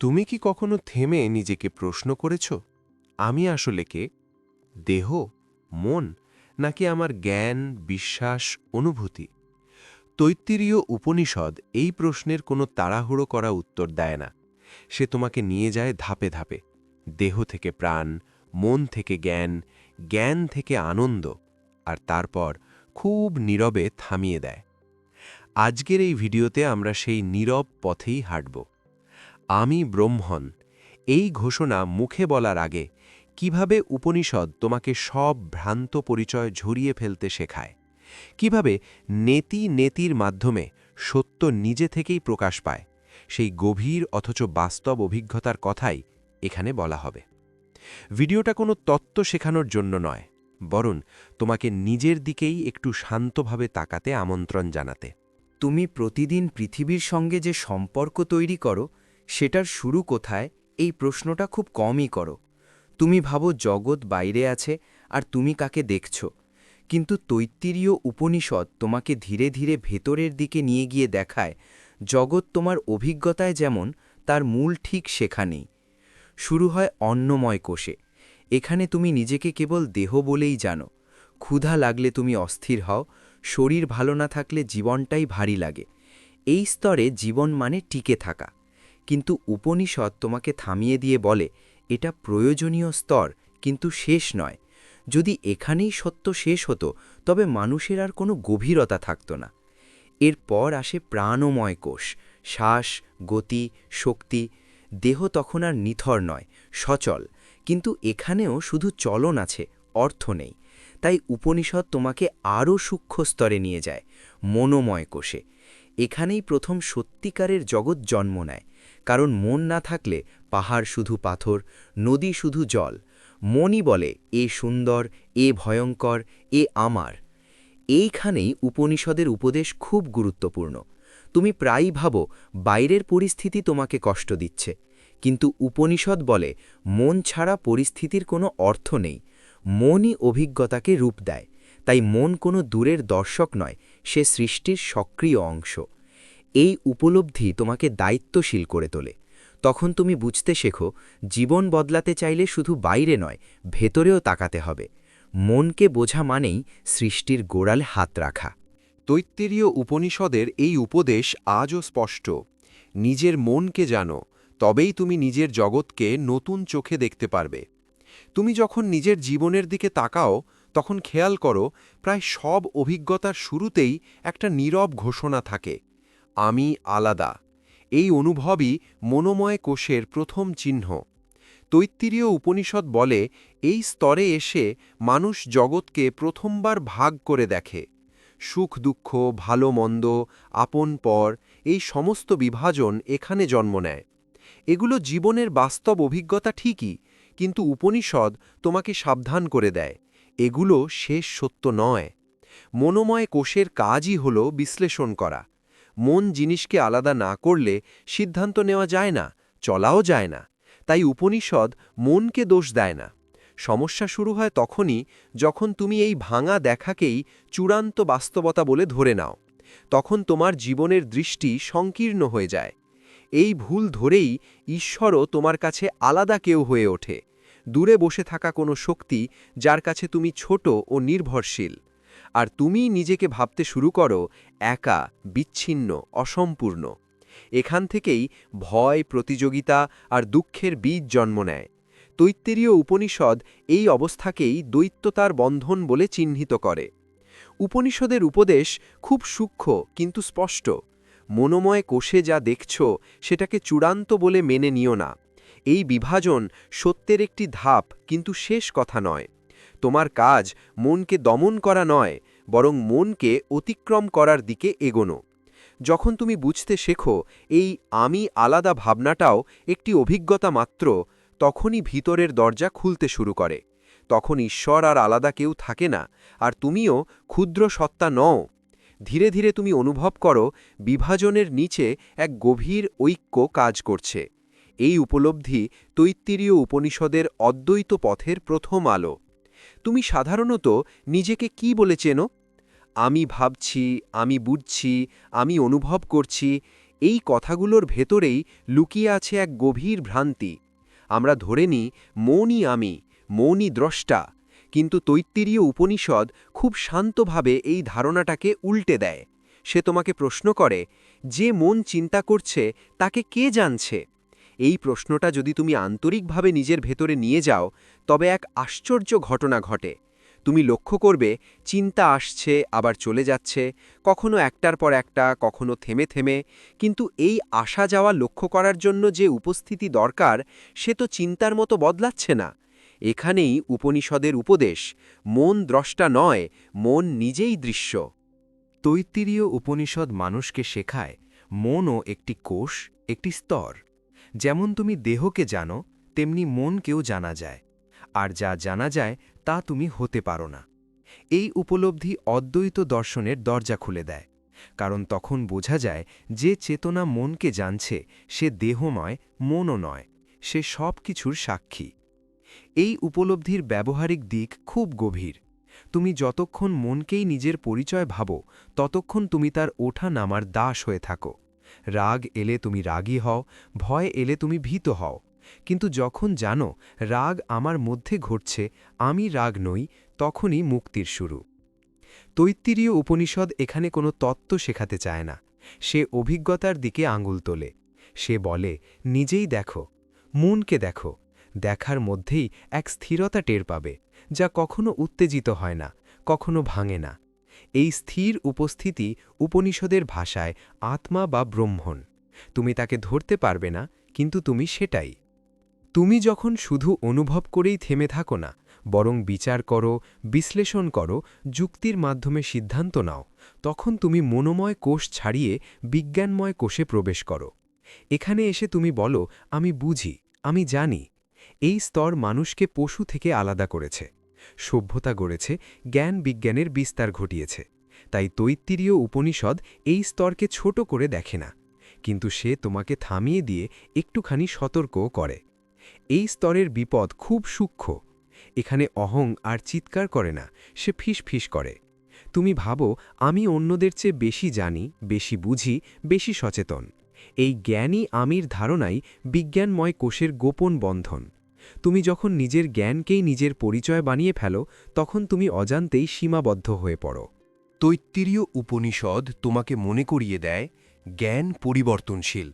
তুমি কি কখনো থেমে নিজেকে প্রশ্ন করেছ? আমি আসলে কে? দেহ? মন? নাকি আমার জ্ঞান, বিশ্বাস, অনুভূতি? তৈত্তিরীয় উপনিষদ এই প্রশ্নের কোনো তাড়াহুড়ো করা উত্তর দেয় না। সে তোমাকে নিয়ে যায় ধাপে ধাপে। দেহ থেকে প্রাণ, মন থেকে জ্ঞান জ্ঞান থেকে আনন্দ, আর তারপর খুব নীরবে থামিয়ে দেয়। আজকের এই ভিডিওতে আমরা সেই নীরব পথেই হাঁটব। আমি ব্রহ্মণ। এই ঘোষণা মুখে বলার আগে কীভাবে উপনিষদ তোমাকে সব ভ্রান্ত পরিচয় ঝরিয়ে ফেলতে শেখায়? কীভাবে নেতি নেতির মাধ্যমে সত্য নিজে থেকেই প্রকাশ পায়? সেই গভীর অথচ বাস্তব অভিজ্ঞতার কথাই এখানে বলা হবে। ভিডিওটা কোনো তত্ত্ব শেখানোর জন্য নয়, বরং তোমাকে নিজের দিকেই একটু শান্তভাবে তাকাতে আমন্ত্রণ জানাতে। তুমি প্রতিদিন পৃথিবীর সঙ্গে যে সম্পর্ক তৈরি করো সেটার শুরু কোথায়, এই প্রশ্নটা খুব কমই করো। তুমি ভাবো জগৎ বাইরে আছে আর তুমি কাকে দেখছ। কিন্তু তৈত্তিরীয় উপনিষদ তোমাকে ধীরে ধীরে ভেতরের দিকে নিয়ে গিয়ে দেখায়, জগৎ তোমার অভিজ্ঞতায় যেমন, তার মূল ঠিক সেখানেই। শুরু হয় অন্নময় কোষে। এখানে তুমি নিজেকে কেবল দেহ বলেই জানো। ক্ষুধা লাগলে তুমি অস্থির হও, শরীর ভালো না থাকলে জীবনটাই ভারী লাগে। এই স্তরে জীবন মানে টিকে থাকা। কিন্তু উপনিষদ তোমাকে থামিয়ে দিয়ে বলে, এটা প্রয়োজনীয় স্তর, কিন্তু শেষ নয়। যদি এখানেই সত্য শেষ হতো, তবে মানুষের আর কোনো গভীরতা থাকত না। এরপর আসে প্রাণময় কোষ, শ্বাস, গতি, শক্তি। দেহ তখন আর নিথর নয়, সচল। কিন্তু এখানেও শুধু চলন আছে, অর্থ নেই। তাই উপনিষদ তোমাকে আরও সূক্ষ্ম স্তরে নিয়ে যায়, মনোময় কোষে। এখানেই প্রথম সত্যিকারের জগৎ জন্ম নেয়। কারণ মন না থাকলে পাহাড় শুধু পাথর, নদী শুধু জল। মনই বলে, এ সুন্দর, এ ভয়ঙ্কর, এ আমার। এইখানেই উপনিষদের উপদেশ খুব গুরুত্বপূর্ণ। তুমি প্রায়ই ভাবো, বাইরের পরিস্থিতি তোমাকে কষ্ট দিচ্ছে। কিন্তু উপনিষদ বলে, মন ছাড়া পরিস্থিতির কোনো অর্থ নেই। মনই অভিজ্ঞতাকে রূপ দেয়। তাই মন কোনো দূরের দর্শক নয়, সে সৃষ্টির সক্রিয় অংশ। এই উপলব্ধি তোমাকে দায়িত্বশীল করে তোলে। তখন তুমি বুঝতে শেখো, জীবন বদলাতে চাইলে শুধু বাইরে নয়, ভেতরেও তাকাতে হবে। মনকে বোঝা মানেই সৃষ্টির গোড়ালে হাত রাখা। তৈত্তেরীয় উপনিষদের এই উপদেশ আজও স্পষ্ট। নিজের মনকে জানো, তবেই তুমি নিজের জগৎকে নতুন চোখে দেখতে পারবে। তুমি যখন নিজের জীবনের দিকে তাকাও, তখন খেয়াল করো, প্রায় সব অভিজ্ঞতার শুরুতেই একটা নীরব ঘোষণা থাকে। আমি আলাদা। এই অনুভবই মনোময় কোষের প্রথম চিহ্ন। তৈত্তিরীয় উপনিষদ বলে, এই স্তরে এসে মানুষ জগৎকে প্রথমবার ভাগ করে দেখে। সুখ, দুঃখ, ভালো, মন্দ, আপন, পর, এই সমস্ত বিভাজন এখানে জন্ম নেয়। এগুলো জীবনের বাস্তব অভিজ্ঞতা ঠিকই, কিন্তু উপনিষদ তোমাকে সাবধান করে দেয়। এগুলো শেষ সত্য নয়। মনোময় কোষের কাজই হল বিশ্লেষণ করা। মন জিনিসকে আলাদা না করলে সিদ্ধান্ত নেওয়া যায় না, চলাও যায় না। তাই উপনিষদ মনকে দোষ দেয় না। সমস্যা শুরু হয় তখনই যখন তুমি এই ভাঙা দেখাকেই চূড়ান্ত বাস্তবতা বলে ধরে নাও। তখন তোমার জীবনের দৃষ্টি সংকীর্ণ হয়ে যায়। এই ভুল ধরেই ঈশ্বরও তোমার কাছে আলাদা কেউ হয়ে ওঠে। দূরে বসে থাকা কোনো শক্তি যার কাছে তুমি ছোট ও নির্ভরশীল। আর তুমি নিজেকে ভাবতে শুরু করো, একা, বিচ্ছিন্ন, অসম্পূর্ণ। এখান থেকেই ভয়, প্রতিযোগিতা আর দুঃখের বীজ জন্ম নেয়। তৈত্তেরীয় উপনিষদ এই অবস্থাকেই দৈত্যতার বন্ধন বলে চিহ্নিত করে। উপনিষদের উপদেশ খুব সূক্ষ্ম কিন্তু স্পষ্ট। মনোময় কোষে যা দেখছ, সেটাকে চূড়ান্ত বলে মেনে নিও না। এই বিভাজন সত্যের একটি ধাপ কিন্তু শেষ কথা নয়। তোমার কাজ মনকে দমন করা নয়, বরং মনকে অতিক্রম করার দিকে এগোনো। যখন তুমি বুঝতে শেখো, এই আমি আলাদা ভাবনাটাও একটি অভিজ্ঞতা মাত্র, তখনই ভিতরের দরজা খুলতে শুরু করে। তখন ঈশ্বর আর আলাদা কেউ থাকে না, আর তুমিও ক্ষুদ্র সত্তা নও। ধীরে ধীরে তুমি অনুভব করো, বিভাজনের নিচে এক গভীর ঐক্য কাজ করছে। এই উপলব্ধি তৈত্তিরীয় উপনিষদের অদ্বৈত পথের প্রথম আলো। তুমি সাধারণত নিজেকে কি বলে চেনো? আমি ভাবছি, আমি বুঝছি, আমি অনুভব করছি, এই কথাগুলোর ভেতরেই লুকিয়ে আছে এক গভীর ভ্রান্তি। আমরা ধরে নিই মনই আমি মনই দ্রষ্টা, কিন্তু তৈত্তিরীয় উপনিষদ খুব শান্তভাবে এই ধারণাটাকে উল্টে দেয়। সে তোমাকে প্রশ্ন করে, যে মন চিন্তা করছে, তাকে কে জানছে? এই প্রশ্নটা যদি তুমি আন্তরিকভাবে নিজের ভেতরে নিয়ে যাও, তবে এক আশ্চর্য ঘটনা ঘটে। তুমি লক্ষ্য করবে, চিন্তা আসছে, আবার চলে যাচ্ছে, কখনো একটার পর একটা, কখনো থেমে থেমে, কিন্তু এই আসা যাওয়া লক্ষ্য করার জন্য যে উপস্থিতি দরকার, সে তো চিন্তার মতো বদলাচ্ছে না। এখানেই উপনিষদের উপদেশ, মন দ্রষ্টা নয়, মন নিজেই দৃশ্য। তৈত্তিরীয় উপনিষদ মানুষকে শেখায়, মনও একটি কোষ, একটি স্তর। যেমন তুমি দেহকে জানো, তেমনি মনকেও জানা যায়। আর যা জানা যায়, তা তুমি হতে পারো না। এই উপলব্ধি অদ্বৈত দর্শনের দরজা খুলে দেয়। কারণ তখন বোঝা যায়, যে চেতনা মনকে জানছে, সে দেহময়, মনও নয়, সে সব কিছুর সাক্ষী। এই উপলব্ধির ব্যবহারিক দিক খুব গভীর। তুমি যতক্ষণ মনকেই নিজের পরিচয় ভাবো, ততক্ষণ তুমি তার ওঠা নামার দাস হয়ে থাকো। রাগ এলে তুমি রাগী হও, ভয় এলে তুমি ভীত হও। কিন্তু যখন জানো রাগ আমার মধ্যে ঘটছে, আমি রাগ নই, তখনই মুক্তির শুরু। তৈত্তিরীয় উপনিষদ এখানে কোনো তত্ত্ব শেখাতে চায় না। সে অভিজ্ঞতার দিকে আঙুল তোলে। সে বলে, নিজেই দেখো, মনকে দেখো, দেখার মধ্যেই এক স্থিরতা টের পাবে, যা কখনো উত্তেজিত হয় না, কখনো ভাঙে না। এই স্থির উপস্থিতি উপনিষদের ভাষায় আত্মা বা ব্রহ্মণ। তুমি তাকে ধরতে পারবে না, কিন্তু তুমি সেটাই। তুমি যখন শুধু অনুভব করেই থেমে থাকো না, বরং বিচার করো, বিশ্লেষণ করো, যুক্তির মাধ্যমে সিদ্ধান্ত নাও, তখন তুমি মনোময় কোষ ছাড়িয়ে বিজ্ঞানময় কোষে প্রবেশ করো। এখানে এসে তুমি বলো, আমি বুঝি, আমি জানি। এই স্তর মানুষকে পশু থেকে আলাদা করেছে। সভ্যতা গড়েছে, জ্ঞান বিজ্ঞানের বিস্তার ঘটিয়েছে। তাই তৈত্তিরীয় উপনিষদ এই স্তরকে ছোট করে দেখে না। কিন্তু সে তোমাকে থামিয়ে দিয়ে একটুখানি সতর্কও করে। এই স্তরের বিপদ খুব সূক্ষ্ম। এখানে অহং আর চিৎকার করে না, সে ফিস ফিস করে। তুমি ভাবো, আমি অন্যদের চেয়ে বেশি জানি, বেশি বুঝি, বেশি সচেতন। এই জ্ঞানী আমির ধারণাই বিজ্ঞানময় কোষের গোপন বন্ধন। তুমি যখন নিজের জ্ঞানকেই নিজের পরিচয় বানিয়ে ফেলো, তখন তুমি অজান্তেই সীমাবদ্ধ হয়ে পড়ো। তৈত্তিরীয় উপনিষদ তোমাকে মনে করিয়ে দেয়, জ্ঞান পরিবর্তনশীল।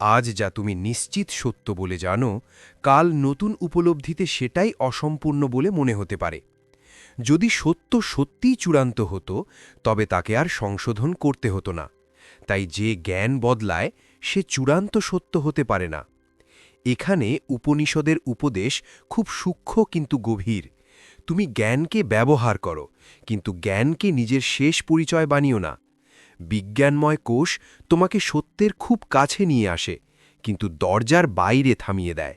আজ যা তুমি নিশ্চিত সত্য বলে জানো, কাল নতুন উপলব্ধিতে সেটাই অসম্পূর্ণ বলে মনে হতে পারে। যদি সত্য সত্যিই চূড়ান্ত হতো, তবে তাকে আর সংশোধন করতে হতো না। তাই যে জ্ঞান বদলায়, সে চূড়ান্ত সত্য হতে পারে না। এখানে উপনিষদের উপদেশ খুব সূক্ষ্ম কিন্তু গভীর। তুমি জ্ঞানকে ব্যবহার করো, কিন্তু জ্ঞানকে নিজের শেষ পরিচয় বানিও না। বিজ্ঞানময় কোষ তোমাকে সত্যের খুব কাছে নিয়ে আসে, কিন্তু দরজার বাইরে থামিয়ে দেয়।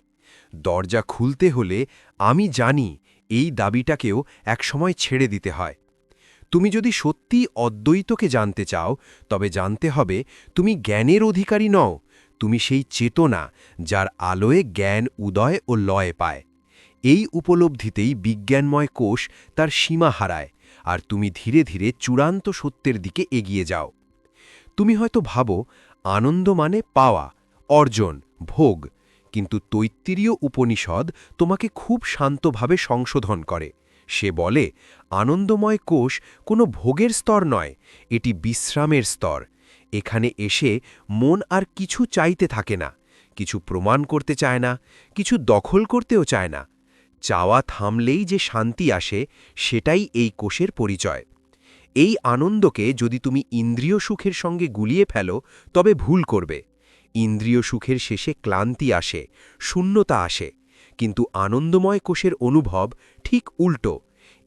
দরজা খুলতে হলে আমি জানি এই দাবিটাকেও একসময় ছেড়ে দিতে হয়। তুমি যদি সত্যি অদ্বৈতকে জানতে চাও, তবে জানতে হবে তুমি জ্ঞানের অধিকারী নও। তুমি সেই চেতনা যার আলোয় জ্ঞান, উদয় ও লয় পায়। এই উপলব্ধিতেই বিজ্ঞানময় কোষ তার সীমা হারায়, আর তুমি ধীরে ধীরে চূড়ান্ত সত্যের দিকে এগিয়ে যাও। তুমি হয়তো ভাবো, আনন্দ মানে পাওয়া, অর্জন, ভোগ, কিন্তু তৈত্তিরীয় উপনিষদ তোমাকে খুব শান্তভাবে সংশোধন করে। সে বলে, আনন্দময় কোষ কোনো ভোগের স্তর নয়, এটি বিশ্রামের স্তর। এখানে এসে মন আর কিছু চাইতে থাকে না, কিছু প্রমাণ করতে চায় না, কিছু দখল করতেও চায় না। চাওয়া থামলেই যে শান্তি আসে, সেটাই এই কোষের পরিচয়। এই আনন্দকে যদি তুমি ইন্দ্রিয় সুখের সঙ্গে গুলিয়ে ফেলো, তবে ভুল করবে। ইন্দ্রিয় সুখের শেষে ক্লান্তি আসে, শূন্যতা আসে, কিন্তু আনন্দময় কোষের অনুভব ঠিক উল্টো।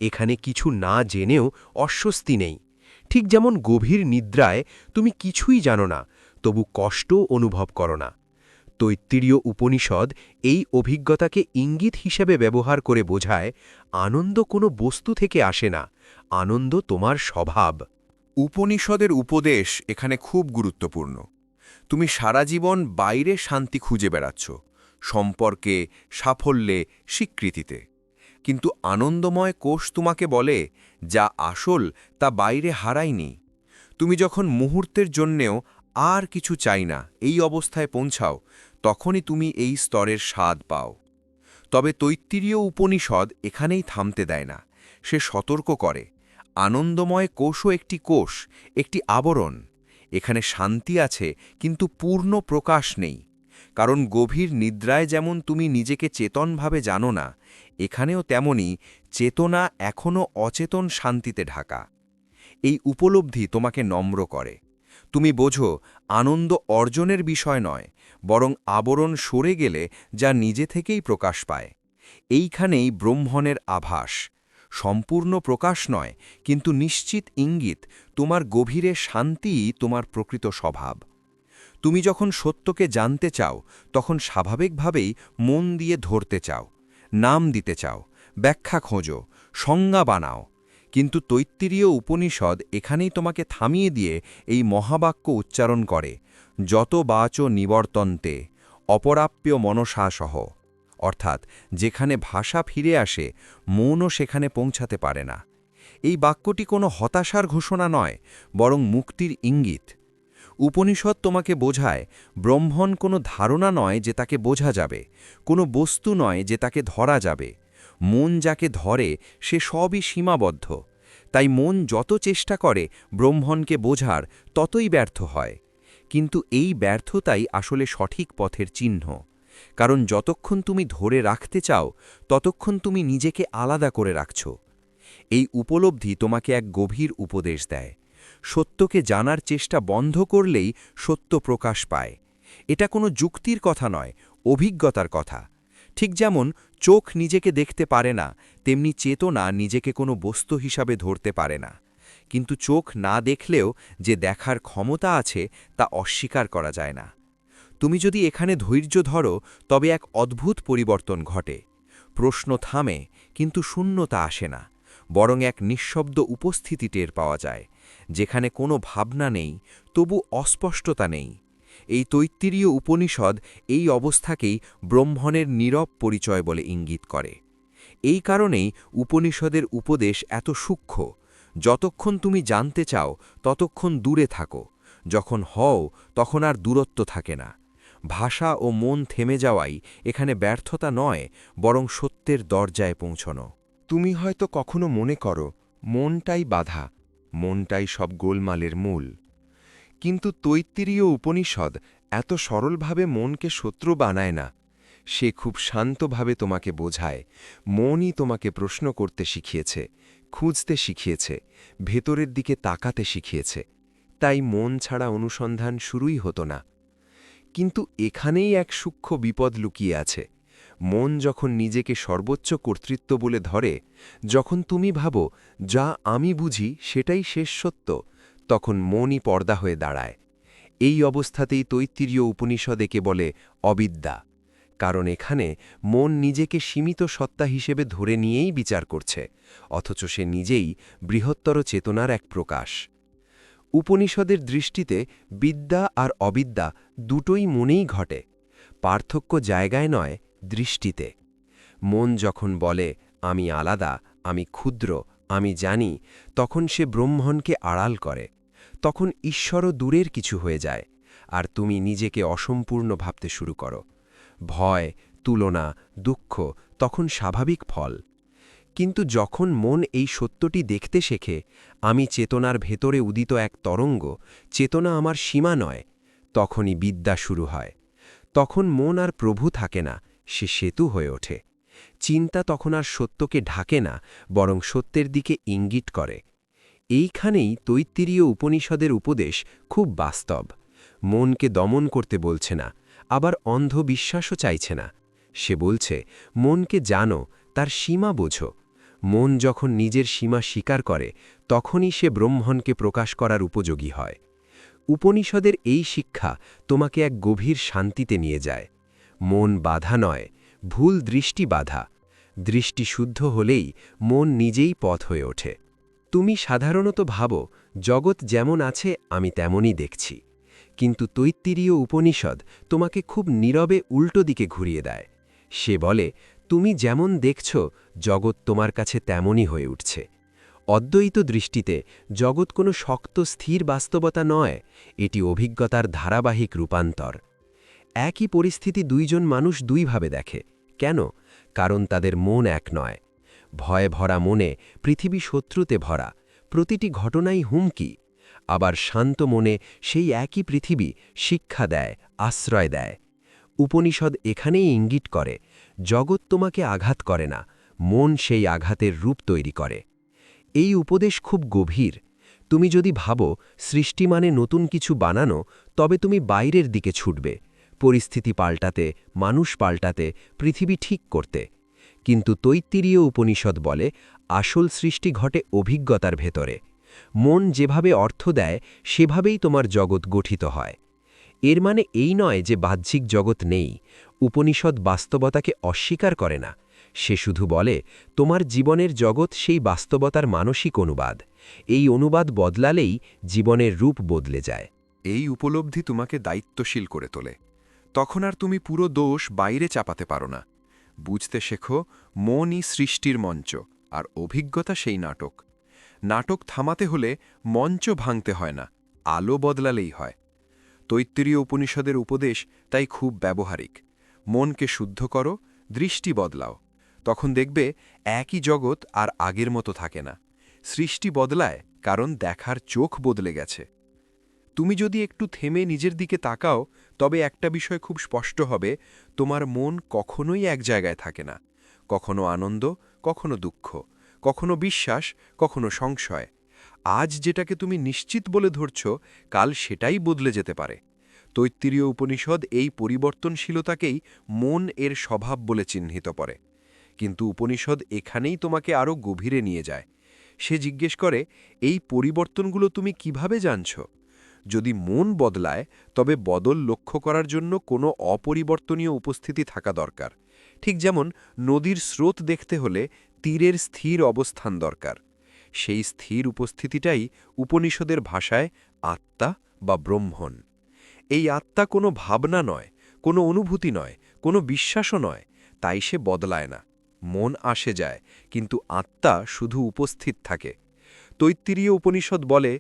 এখানে কিছু না জেনেও অস্বস্তি নেই। ঠিক যেমন গভীর নিদ্রায় তুমি কিছুই জানো না, তবু কষ্ট অনুভব করো না। তৈত্তিরীয় উপনিষদ এই অভিজ্ঞতাকে ইঙ্গিত হিসেবে ব্যবহার করে বোঝায়, আনন্দ কোনো বস্তু থেকে আসে না, আনন্দ তোমার স্বভাব। উপনিষদের উপদেশ এখানে খুব গুরুত্বপূর্ণ। তুমি সারা জীবন বাইরে শান্তি খুঁজে বেড়াচ্ছ, সম্পর্কে, সাফল্যে, স্বীকৃতিতে। কিন্তু আনন্দময় কোষ তোমাকে বলে যা আসল তা বাইরে হারায়নি। তুমি যখন মুহূর্তের জন্যেও আর কিছু চাই না, এই অবস্থায় পৌঁছাও, তখনই তুমি এই স্তরের স্বাদ পাও। তবে তৈত্তিরীয় উপনিষদ এখানেই থামতে দেয় না। সে সতর্ক করে, আনন্দময় কোষও একটি কোষ, একটি আবরণ। এখানে শান্তি আছে, কিন্তু পূর্ণ প্রকাশ নেই। কারণ গভীর নিদ্রায় যেমন তুমি নিজেকে চেতনভাবে জানো না এখানেও তেমনি চেতনা এখনও অচেতন শান্তিতে ঢাকা। এই উপলব্ধি তোমাকে নম্র করে। তুমি বোঝো, আনন্দ অর্জনের বিষয় নয়, বরং আবরণ সরে গেলে যা নিজে থেকেই প্রকাশ পায়। এইখানেই ব্রহ্মণের আভাস। সম্পূর্ণ প্রকাশ নয়, কিন্তু নিশ্চিত ইঙ্গিত, তোমার গভীরে শান্তিই তোমার প্রকৃত স্বভাব। তুমি যখন সত্যকে জানতে চাও, তখন স্বাভাবিকভাবেই মন দিয়ে ধরতে চাও। নাম দিতে চাও, ব্যাখ্যা খোঁজো, সংজ্ঞা বানাও। কিন্তু তৈত্তিরীয় উপনিষদ এখানেই তোমাকে থামিয়ে দিয়ে এই মহাবাক্য উচ্চারণ করে, যত বাচ নিবর্তন্তে, অপরাপ্য মনসাসহ অর্থাৎ যেখানে ভাষা ফিরে আসে, মনও সেখানে পৌঁছাতে পারে না। এই বাক্যটি কোনো হতাশার ঘোষণা নয়, বরং মুক্তির ইঙ্গিত। উপনিষদ তোমাকে বোঝায়, ব্রহ্মণ কোনো ধারণা নয় যে তাকে বোঝা যাবে, কোনো বস্তু নয় যে তাকে ধরা যাবে। মন যাকে ধরে, সে সবই সীমাবদ্ধ। তাই মন যত চেষ্টা করে ব্রহ্মণকে বোঝার, ততই ব্যর্থ হয়। কিন্তু এই ব্যর্থতাই আসলে সঠিক পথের চিহ্ন। কারণ যতক্ষণ তুমি ধরে রাখতে চাও, ততক্ষণ তুমি নিজেকে আলাদা করে রাখছ। এই উপলব্ধি তোমাকে এক গভীর উপদেশ দেয়। সত্যকে জানার চেষ্টা বন্ধ করলেই সত্য প্রকাশ পায়। এটা কোনো যুক্তির কথা নয়, অভিজ্ঞতার কথা। ঠিক যেমন, চোখ নিজেকে দেখতে পারে না, তেমনি চেতনা নিজেকে কোনো বস্তু হিসাবে ধরতে পারে না। কিন্তু চোখ না দেখলেও যে দেখার ক্ষমতা আছে, তা অস্বীকার করা যায় না। তুমি যদি এখানে ধৈর্য ধরো, তবে এক অদ্ভুত পরিবর্তন ঘটে। প্রশ্ন থামে, কিন্তু শূন্যতা আসে না, বরং এক নিঃশব্দ উপস্থিতি টের পাওয়া যায়। যেখানে কোনো ভাবনা নেই, তবু অস্পষ্টতা নেই। এই তৈত্তিরীয় উপনিষদ এই অবস্থাকেই ব্রহ্মণের নীরব পরিচয় বলে ইঙ্গিত করে। এই কারণেই উপনিষদের উপদেশ এত সূক্ষ্ম। যতক্ষণ তুমি জানতে চাও, ততক্ষণ দূরে থাকো। যখন হও, তখন আর দূরত্ব থাকে না। ভাষা ও মন থেমে যাওয়াই এখানে ব্যর্থতা নয়, বরং সত্যের দরজায় পৌঁছনো। তুমি হয়তো কখনো মনে করো, মনটাই বাধা। মনটাই সব গোলমালের মূল। কিন্তু তৈত্তিরীয় উপনিষদ এত সরলভাবে মনকে শত্রু বানায় না, সে খুব শান্তভাবে তোমাকে বোঝায়, মনই তোমাকে প্রশ্ন করতে শিখিয়েছে, খুঁজতে শিখিয়েছে, ভেতরের দিকে তাকাতে শিখিয়েছে, তাই মন ছাড়া অনুসন্ধান শুরুই হতো না। কিন্তু এখানেই এক সূক্ষ্ম বিপদ লুকিয়ে আছে মন যখন নিজেকে সর্বোচ্চ কর্তৃত্ব বলে ধরে, যখন তুমি ভাবো, যা আমি বুঝি সেটাই শেষ সত্য, তখন মনই পর্দা হয়ে দাঁড়ায়। এই অবস্থাতেই তৈত্তিরীয় উপনিষদ একে বলে অবিদ্যা। কারণ এখানে মন নিজেকে সীমিত সত্তা হিসেবে ধরে নিয়েই বিচার করছে, অথচ সে নিজেই বৃহত্তর চেতনার এক প্রকাশ। উপনিষদের দৃষ্টিতে বিদ্যা আর অবিদ্যা দুটোই মনেই ঘটে। পার্থক্য জায়গায় নয় দৃষ্টিতে। মন যখন বলে, আমি আলাদা, আমি ক্ষুদ্র, আমি জানি, তখন সে ব্রহ্মণকে আড়াল করে। তখন ঈশ্বরও দূরের কিছু হয়ে যায়, আর তুমি নিজেকে অসম্পূর্ণ ভাবতে শুরু করো। ভয়, তুলনা, দুঃখ তখন স্বাভাবিক ফল। কিন্তু যখন মন এই সত্যটি দেখতে শেখে, আমি চেতনার ভেতরে উদিত এক তরঙ্গ, চেতনা আমার সীমা নয়, তখনই বিদ্যা শুরু হয়। তখন মন আর প্রভু থাকে না সে সেতু হয়ে ওঠে। চিন্তা তখন আর সত্যকে ঢাকে না, বরং সত্যের দিকে ইঙ্গিত করে। এইখানেই তৈত্তিরীয় উপনিষদের উপদেশ খুব বাস্তব। মনকে দমন করতে বলছে না, আবার অন্ধবিশ্বাসও চাইছে না। সে বলছে, মনকে জানো, তার সীমা বোঝো। মন যখন নিজের সীমা স্বীকার করে, তখনই সে ব্রহ্মণকে প্রকাশ করার উপযোগী হয়। উপনিষদের এই শিক্ষা তোমাকে এক গভীর শান্তিতে নিয়ে যায়। মন বাধা নয়, ভুল দৃষ্টি বাধা। দৃষ্টি শুদ্ধ হলেই মন নিজেই পথ হয়ে ওঠে। তুমি সাধারণত ভাবো, জগৎ যেমন আছে, আমি তেমনই দেখছি। কিন্তু তৈত্তিরীয় উপনিষদ তোমাকে খুব নীরবে উল্টো দিকে ঘুরিয়ে দেয়। সে বলে, তুমি যেমন দেখছ, জগৎ তোমার কাছে তেমনই হয়ে উঠছে। অদ্বৈত দৃষ্টিতে জগৎ কোনো শক্ত, স্থির বাস্তবতা নয়, এটি অভিজ্ঞতার ধারাবাহিক রূপান্তর। একই পরিস্থিতি দুইজন মানুষ দুইভাবে দেখে। কেন? কারণ তাদের মন এক নয়। ভয়ে ভরা মনে পৃথিবী শত্রুতে ভরা। প্রতিটি ঘটনাই হুমকি। আবার শান্ত মনে সেই একই পৃথিবী শিক্ষা দেয়, আশ্রয় দেয়। উপনিষদ এখানেই ইঙ্গিত করে, জগৎ তোমাকে আঘাত করে না, মন সেই আঘাতের রূপ তৈরি করে। এই উপদেশ খুব গভীর। তুমি যদি ভাবো, সৃষ্টি মানে নতুন কিছু বানানো, তবে তুমি বাইরের দিকে ছুটবে। পরিস্থিতি পাল্টাতে, মানুষ পাল্টাতে, পৃথিবী ঠিক করতে। কিন্তু তৈত্তিরীয় উপনিষদ বলে, আসল সৃষ্টি ঘটে অভিজ্ঞতার ভেতরে। মন যেভাবে অর্থ দেয়, সেভাবেই তোমার জগৎ গঠিত হয়। এর মানে এই নয় যে বাহ্যিক জগৎ নেই, উপনিষদ বাস্তবতাকে অস্বীকার করে না। সে শুধু বলে, তোমার জীবনের জগৎ সেই বাস্তবতার মানসিক অনুবাদ। এই অনুবাদ বদলালেই জীবনের রূপ বদলে যায়। এই উপলব্ধি তোমাকে দায়িত্বশীল করে তোলে। তখন আর তুমি পুরো দোষ বাইরে চাপাতে পারো না। বুঝতে শেখো, মনই সৃষ্টির মঞ্চ, আর অভিজ্ঞতা সেই নাটক। নাটক থামাতে হলে মঞ্চ ভাঙতে হয় না, আলো বদলালেই হয়। তৈত্তরীয় উপনিষদের উপদেশ তাই খুব ব্যবহারিক। মনকে শুদ্ধ করো, দৃষ্টি বদলাও। তখন দেখবে একই জগৎ আর আগের মতো থাকে না। সৃষ্টি বদলায় কারণ দেখার চোখ বদলে গেছে। তুমি যদি একটু থেমে নিজের দিকে তাকাও তবে একটা বিষয় খুব স্পষ্ট হবে, তোমার মন কখনোই এক জায়গায় থাকে না। কখনো আনন্দ, কখনো দুঃখ, কখনো বিশ্বাস, কখনো সংশয়। আজ যেটাকে তুমি নিশ্চিত বলে ধরছ, কাল সেটাই বদলে যেতে পারে। তৈত্তিরীয় উপনিষদ এই পরিবর্তনশীলতাকেই মন এর স্বভাব বলে চিহ্নিত করে। কিন্তু উপনিষদ এখানেই তোমাকে আরও গভীরে নিয়ে যায়। সে জিজ্ঞেস করে, এই পরিবর্তনগুলো তুমি কীভাবে জানছ? যদি মন বদলায়, তবে বদল লক্ষ্য করার জন্য কোনো অপরিবর্তনীয় উপস্থিতি থাকা দরকার। ঠিক যেমন, নদীর স্রোত দেখতে হলে তীরের স্থির অবস্থান দরকার। সেই স্থির উপস্থিতিটাই উপনিষদের ভাষায় আত্মা বা ব্রহ্মণ। এই আত্মা কোনো ভাবনা নয়, কোনো অনুভূতি নয়, কোনো বিশ্বাসও নয়, তাই সে বদলায় না। মন আসে যায়, কিন্তু আত্মা শুধু উপস্থিত থাকে। তৈত্তিরীয় উপনিষদ বলে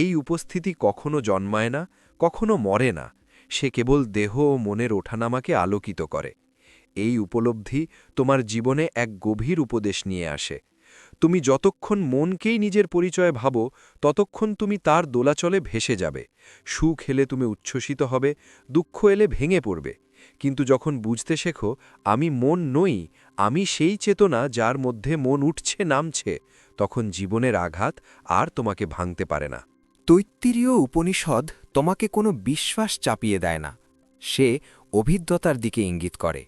এই উপস্থিতি কখনো জন্মায় না, কখনো মরে না। সে কেবল দেহ ও মনের ওঠানামাকে আলোকিত করে। এই উপলব্ধি তোমার জীবনে এক গভীর উপদেশ নিয়ে আসে। তুমি যতক্ষণ মনকেই নিজের পরিচয় ভাবো, ততক্ষণ তুমি তার দোলাচলে ভেসে যাবে। সুখ এলে তুমি উচ্ছ্বসিত হবে, দুঃখ এলে ভেঙে পড়বে। কিন্তু যখন বুঝতে শেখো, আমি মন নই, আমি সেই চেতনা যার মধ্যে মন উঠছে, নামছে, তখন জীবনের আঘাত আর তোমাকে ভাঙতে পারে না। তৈত্তিরীয় উপনিষদ তোমাকে কোনো বিশ্বাস চাপিয়ে দেয় না। সে অভিজ্ঞতার দিকে ইঙ্গিত করে।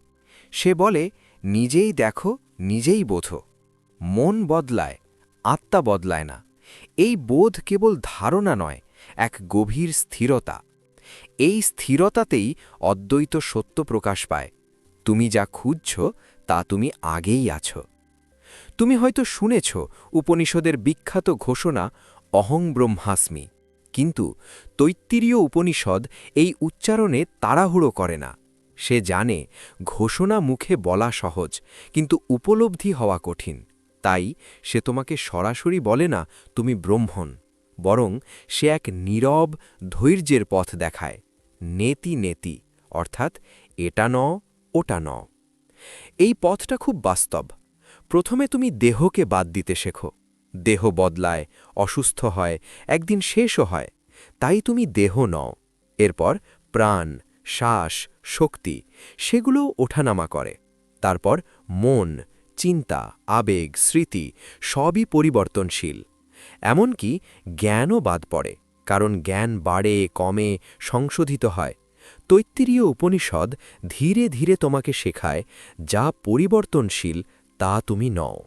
সে বলে, নিজেই দেখো, নিজেই বোধো মন বদলায়, আত্মা বদলায় না। এই বোধ কেবল ধারণা নয়, এক গভীর স্থিরতা। এই স্থিরতাতেই অদ্বৈত সত্য প্রকাশ পায়। তুমি যা খুঁজছ, তা তুমি আগেই আছো। তুমি হয়তো শুনেছ উপনিষদের বিখ্যাত ঘোষণা অহং ব্রহ্মাস্মি। কিন্তু তৈত্তিরীয় উপনিষদ এই উচ্চারণে তাড়াহুড়ো করে না। সে জানে ঘোষণা মুখে বলা সহজ, কিন্তু উপলব্ধি হওয়া কঠিন। তাই সে তোমাকে সরাসরি বলে না, তুমি ব্রহ্মণ। বরং সে এক নীরব, ধৈর্যের পথ দেখায়। নেতি নেতি, অর্থাৎ এটা ন, ওটা ন। এই পথটা খুব বাস্তব। প্রথমে তুমি দেহকে বাদ দিতে শেখো। দেহ বদলায়, অসুস্থ হয়, একদিন শেষও হয়। তাই তুমি দেহ নও। এরপর প্রাণ, শ্বাস, শক্তি সেগুলোও ওঠানামা করে। তারপর মন, চিন্তা, আবেগ, স্মৃতি সবই পরিবর্তনশীল। এমনকি জ্ঞানও বাদ পড়ে, কারণ জ্ঞান বাড়ে, কমে, সংশোধিত হয়। তৈত্তিরীয় উপনিষদ ধীরে ধীরে তোমাকে শেখায় যা পরিবর্তনশীল তা তুমি নও।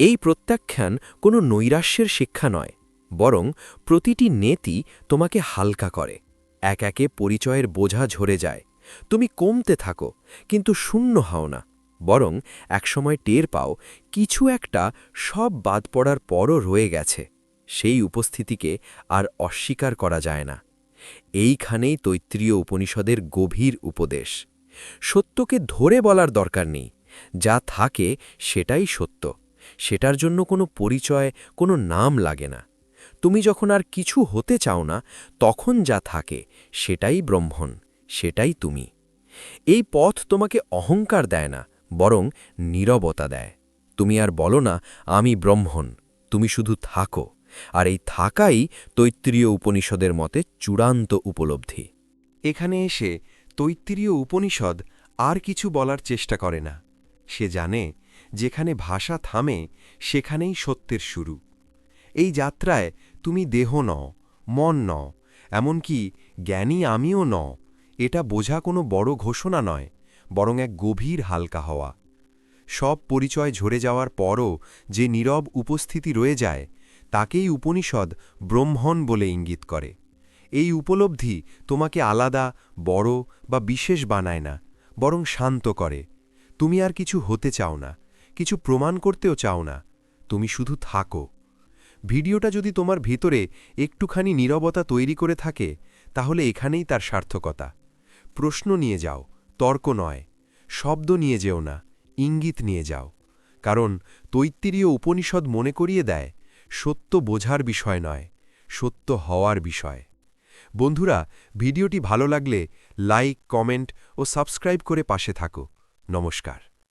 এই প্রত্যাখ্যান কোনো নৈরাশ্যের শিক্ষা নয়, বরং প্রতিটি নেতি তোমাকে হালকা করে। এক একে পরিচয়ের বোঝা ঝরে যায়। তুমি কমতে থাকো, কিন্তু শূন্য হও না, বরং একসময় টের পাও, কিছু একটা সব বাদ পড়ার পরও রয়ে গেছে। সেই উপস্থিতিকে আর অস্বীকার করা যায় না। এইখানেই তৈত্রীয় উপনিষদের গভীর উপদেশ। সত্যকে ধরে বলার দরকার নেই, যা থাকে সেটাই সত্য। সেটার জন্য কোনো পরিচয়, কোনো নাম লাগে না। তুমি যখন আর কিছু হতে চাও না, তখন যা থাকে সেটাই ব্রহ্মণ, সেটাই তুমি। এই পথ তোমাকে অহংকার দেয় না, বরং নীরবতা দেয়। তুমি আর বলো না, আমি ব্রহ্মণ, তুমি শুধু থাকো। আর এই থাকাই তৈত্রীয় উপনিষদের মতে চূড়ান্ত উপলব্ধি। এখানে এসে তৈত্রীয় উপনিষদ আর কিছু বলার চেষ্টা করে না। সে জানে যেখানে ভাষা থামে, সেখানেই সত্যের শুরু। এই যাত্রায় তুমি দেহ ন মন ন এমনকি জ্ঞানী আমিও ন এটা বোঝা কোনো বড় ঘোষণা নয়, বরং এক গভীর হালকা হওয়া। সব পরিচয় ঝরে যাওয়ার পরও যে নীরব উপস্থিতি রয়ে যায়, তাকেই উপনিষদ ব্রহ্মণ বলে ইঙ্গিত করে। এই উপলব্ধি তোমাকে আলাদা, বড় বা বিশেষ বানায় না, বরং শান্ত করে। তুমি আর কিছু হতে চাও না কিছু প্রমাণ করতেও চাও না। তুমি শুধু থাকো। ভিডিওটা যদি তোমার ভিতরে একটুখানি নীরবতা তৈরি করে থাকে, তাহলে এখানেই তার সার্থকতা। প্রশ্ন নিয়ে যাও, তর্ক নয়। শব্দ নিয়ে যেও না, ইঙ্গিত নিয়ে যাও। কারণ তৈত্তিরীয় উপনিষদ মনে করিয়ে দেয়, সত্য বোঝার বিষয় নয়, সত্য হওয়ার বিষয়। বন্ধুরা, ভিডিওটি ভালো লাগলে লাইক, কমেন্ট ও সাবস্ক্রাইব করে পাশে থাকো। নমস্কার।